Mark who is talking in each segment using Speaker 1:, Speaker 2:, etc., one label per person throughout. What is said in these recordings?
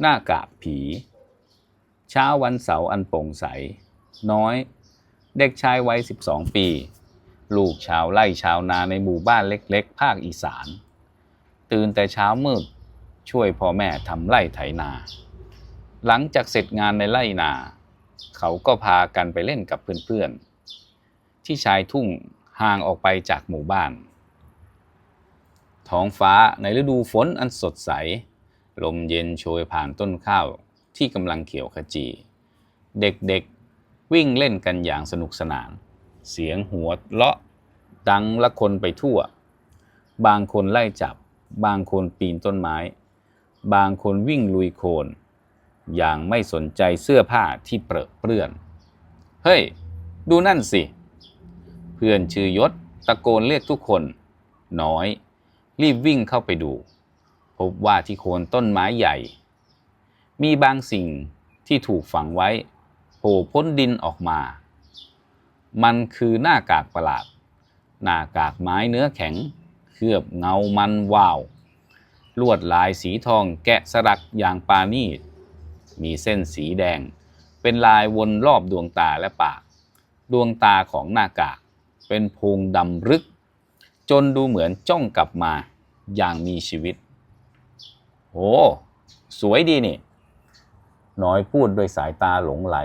Speaker 1: หน้ากากผี เช้าวันเสาร์อันโปร่งใส น้อย เด็กชายวัย 12 ปี ลูกชาวไร่ชาวนาในหมู่บ้านเล็กๆ ภาคอีสาน ตื่นแต่เช้ามืด ช่วยพ่อแม่ทำไร่ไถนา หลังจากเสร็จงานในไร่นา เขาก็พากันไปเล่นกับเพื่อนๆ ที่ชายทุ่งห่างออกไปจากหมู่บ้าน ท้องฟ้าในฤดูฝนอันสดใส ลมเย็นโชยผ่านต้นข้าวที่กำลังเขียวขจี เด็กๆวิ่งเล่นกันอย่างสนุกสนาน เสียงหัวเลาะดังละคนไปทั่ว บางคนไล่จับ บางคนปีนต้นไม้ บางคนวิ่งลุยโคลนอย่างไม่สนใจเสื้อผ้าที่เปรอะเปื้อน เฮ้ย ดูนั่นสิ เพื่อนชื่อยศตะโกนเรียกทุกคน น้อย รีบวิ่งเข้าไปดู พบว่าที่โคนต้นไม้ใหญ่ มีบางสิ่งที่ถูกฝังไว้โผล่พ้นดินออกมา มันคือหน้ากากประหลาด หน้ากากไม้เนื้อแข็ง เคลือบเงามันวาว ลวดลายสีทองแกะสลักอย่างปานีตมีเส้นสีแดง เป็นลายวนรอบดวงตาและปาก ดวงตาของหน้ากาก เป็นโพรงดำรึก จนดูเหมือนจ้องกลับมาอย่างมีชีวิต โอ้สวยดีนี่ น้อยพูดด้วยสายตาหลงไหล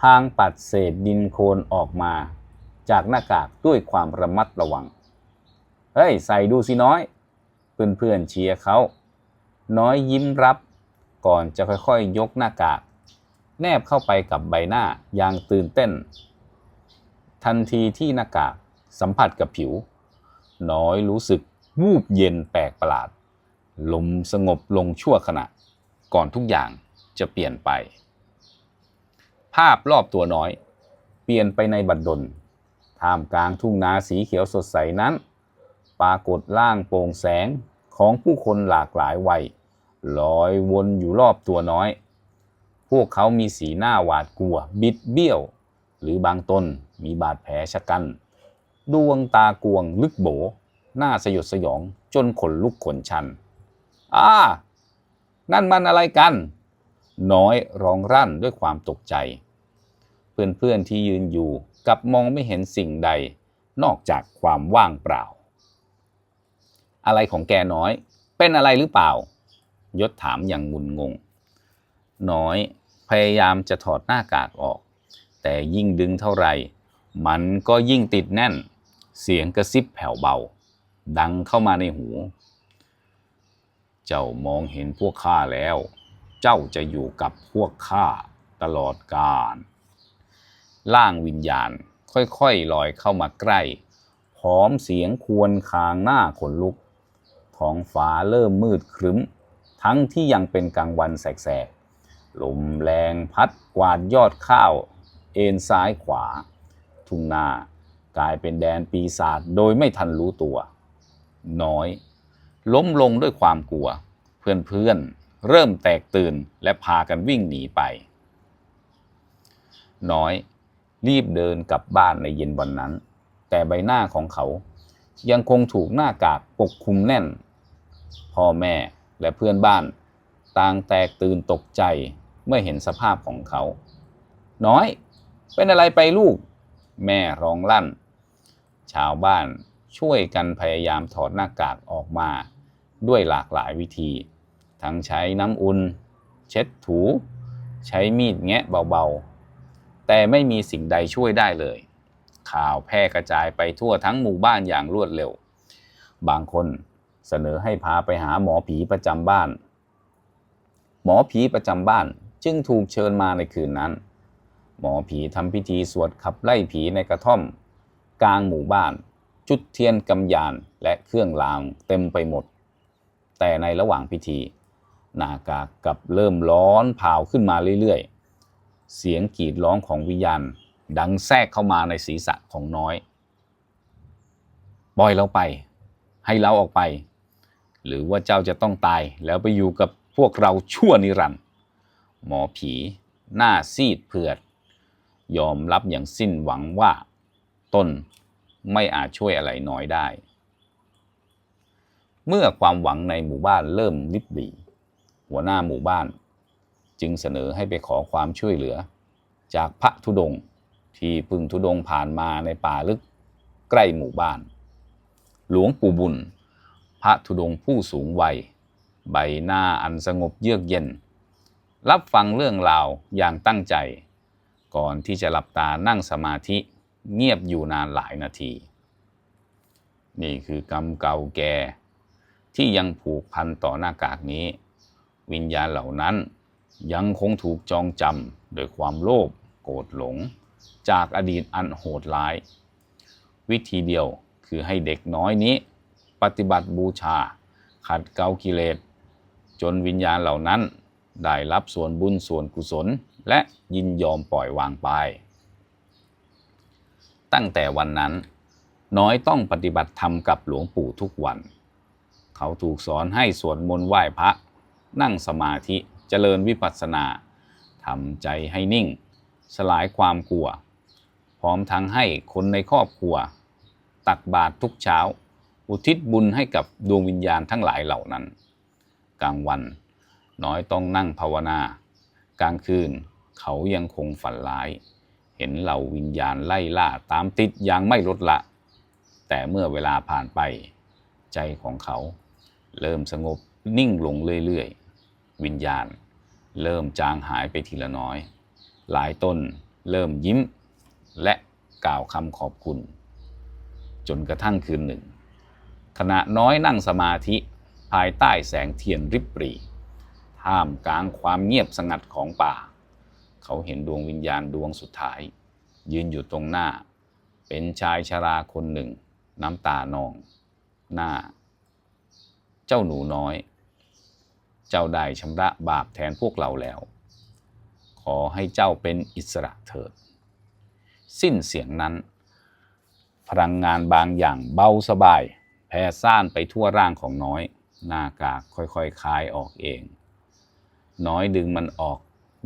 Speaker 1: พางปัดเศษดินโคลนออกมา จากหน้ากากด้วยความระมัดระวัง เฮ้ย ใส่ดูสิน้อย เพื่อนๆเชียร์เขา น้อยยิ้มรับ ก่อนจะค่อยๆยกหน้ากาก แนบเข้าไปกับใบหน้าอย่างตื่นเต้น ทันทีที่หน้ากากสัมผัสกับผิว น้อยรู้สึกวูบเย็นแปลกประหลาด ลมสงบลงชั่วขณะ ก่อนทุกอย่างจะเปลี่ยนไป ภาพรอบตัวน้อย เปลี่ยนไปในบัดดลท่ามกลางทุ่งนาสีเขียวสดใสนั้น ปรากฏร่างโปร่งแสงของผู้คนหลากหลายวัยลอยวนอยู่รอบตัวน้อย พวกเขามีสีหน้าหวาดกลัว บิดเบี้ยว หรือบางตนมีบาดแผลชะกัน ดวงตากวงลึกโบ หน้าสยดสยองจนขนลุกขนชัน อ้านั่นมันอะไรกัน น้อยร้องรั่นด้วยความตกใจ เพื่อนๆที่ยืนอยู่กับมองไม่เห็นสิ่งใด นอกจากความว่างเปล่า อะไรของแกน้อย เป็นอะไรหรือเปล่า ยศถามอย่างงุนงง น้อยพยายามจะถอดหน้ากากออก แต่ยิ่งดึงเท่าไหร่ มันก็ยิ่งติดแน่น เสียงกระซิบแผ่วเบา ดังเข้ามาในหู เจ้ามองเห็นพวกข้าแล้ว เจ้าจะอยู่กับพวกข้าตลอดกาลร่างวิญญาณค่อยๆลอยเข้ามาใกล้พร้อมเสียงควรคางหน้าขนลุก ท้องฟ้าเริ่มมืดครึ้ม ทั้งที่ยังเป็นกลางวันแสกๆลมแรงพัดกวาดยอดข้าว เอ็นซ้ายขวา ทุ่งนากลายเป็นแดนปีศาจโดยไม่ทันรู้ตัว น้อย ล้มลงด้วยความกลัว เพื่อนๆเริ่มแตกตื่นและพากันวิ่งหนีไป น้อย รีบเดินกลับบ้านในเย็นวันนั้น แต่ใบหน้าของเขายังคงถูกหน้ากากปกคลุมแน่น พ่อแม่และเพื่อนบ้าน ต่างแตกตื่นตกใจเมื่อเห็นสภาพของเขา น้อย เป็นอะไรไปลูก แม่ร้องลั่น ชาวบ้านช่วยกันพยายามถอดหน้ากากออกมา ด้วยหลากหลายวิธี ทั้งใช้น้ำอุ่น เช็ดถู ใช้มีดแงะเบาๆ แต่ไม่มีสิ่งใดช่วยได้เลย ข่าวแพร่กระจายไปทั่วทั้งหมู่บ้านอย่างรวดเร็ว บางคนเสนอให้พาไปหาหมอผีประจำบ้าน หมอผีประจำบ้านจึงถูกเชิญมาในคืนนั้น หมอผีทำพิธีสวดขับไล่ผีในกระท่อม กลางหมู่บ้าน จุดเทียนกำยานและเครื่องรางเต็มไปหมด แต่ในระหว่างพิธีหนากากกับเริ่มร้อนเผาขึ้นมาเรื่อยๆ เสียงกรีดร้องของวิญญาณดังแทรกเข้ามาในศีรษะของน้อย ปล่อยเราไป ให้เราออกไป หรือว่าเจ้าจะต้องตายแล้วไปอยู่กับพวกเราชั่วนิรันดร์หมอผี หน้าซีดเผือด ยอมรับอย่างสิ้นหวังว่าตนไม่อาจช่วยอะไรน้อยได้ เมื่อความหวังในหมู่บ้านเริ่มลิบหลีหัวหน้าหมู่บ้าน จึงเสนอให้ไปขอความช่วยเหลือ จากพระธุดงค์ที่พึงธุดงค์ผ่านมาในป่าลึกใกล้หมู่บ้าน หลวงปู่บุญ พระธุดงค์ผู้สูงวัย ใบหน้าอันสงบเยือกเย็น รับฟังเรื่องราวอย่างตั้งใจ ก่อนที่จะหลับตานั่งสมาธิเงียบอยู่นานหลายนาที นี่คือกรรมเก่าแก่ ที่ยังผูกพันต่อหน้ากากนี้ วิญญาณเหล่านั้นยังคงถูกจองจำโดยความโลภโกรธหลง จากอดีตอันโหดร้าย วิธีเดียวคือให้เด็กน้อยนี้ ปฏิบัติบูชา ขัดเกลากิเลส จนวิญญาณเหล่านั้น ได้รับส่วนบุญส่วนกุศล และยินยอมปล่อยวางไป ตั้งแต่วันนั้นน้อยต้องปฏิบัติธรรมกับหลวงปู่ทุกวัน เขาถูกสอนให้สวดมนต์ไหว้พระ นั่งสมาธิเจริญวิปัสสนาทำใจให้นิ่ง สลายความกลัว พร้อมทั้งให้คนในครอบครัว ตักบาตรทุกเช้า อุทิศบุญให้กับดวงวิญญาณทั้งหลายเหล่านั้น กลางวัน น้อยต้องนั่งภาวนา กลางคืนเขายังคงฝันร้าย เห็นเหล่าวิญญาณไล่ล่าตามติดอย่างไม่ลดละ แต่เมื่อเวลาผ่านไป ใจของเขา เริ่มสงบนิ่งลงเรื่อยๆ วิญญาณ เริ่มจางหายไปทีละน้อย หลายต้นเริ่มยิ้ม และกล่าวคำขอบคุณ จนกระทั่งคืนหนึ่ง ขณะน้อยนั่งสมาธิภายใต้แสงเทียนริบหรีท่ามกลางความเงียบสงัดของป่า เขาเห็นดวงวิญญาณดวงสุดท้าย ยืนอยู่ตรงหน้า เป็นชายชราคนหนึ่ง น้ำตานอง หน้า เจ้าหนูน้อย เจ้าได้ชำระบาปแทนพวกเราแล้ว ขอให้เจ้าเป็นอิสระเถิด สิ้นเสียงนั้น พลังงานบางอย่างเบาสบาย แผ่ซ่านไปทั่วร่างของน้อย หน้ากากค่อยๆคลายออกเอง น้อยดึงมันออก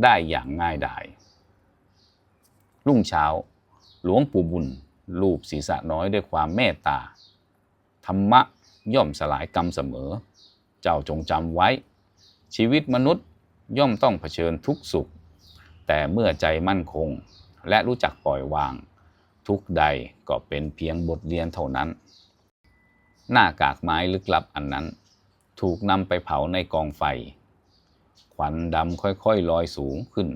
Speaker 1: ได้อย่างง่ายดาย รุ่งเช้า หลวงปู่บุญ ลูบศีรษะน้อยด้วยความเมตตา ธรรมะ ย่อมสลายกรรมเสมอ เจ้าจงจำไว้ ชีวิตมนุษย์ย่อมต้องเผชิญทุกสุข แต่เมื่อใจมั่นคง และรู้จักปล่อยวาง ทุกใดก็เป็นเพียงบทเรียนเท่านั้น หน้ากากไม้ลึกลับอันนั้น ถูกนำไปเผาในกองไฟควันดำค่อยๆลอยสูงขึ้น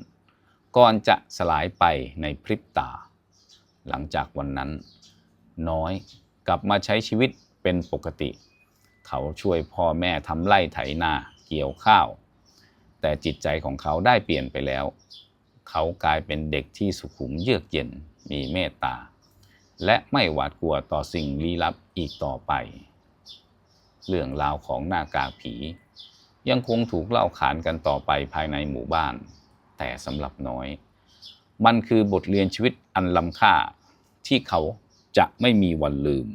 Speaker 1: ก่อนจะสลายไปในพริบตา หลังจากวันนั้น น้อยกลับมาใช้ชีวิต เป็นปกติ เขาช่วยพ่อแม่ทำไร่ไถนาเกี่ยวข้าว แต่จิตใจของเขาได้เปลี่ยนไปแล้ว เขากลายเป็นเด็กที่สุขุมเยือกเย็นมีเมตตา และไม่หวาดกลัวต่อสิ่งลี้ลับอีกต่อไป เรื่องราวของหน้ากากผี ยังคงถูกเล่าขานกันต่อไปภายในหมู่บ้าน แต่สำหรับน้อย มันคือบทเรียนชีวิตอันล้ำค่าที่เขาจะไม่มีวันลืม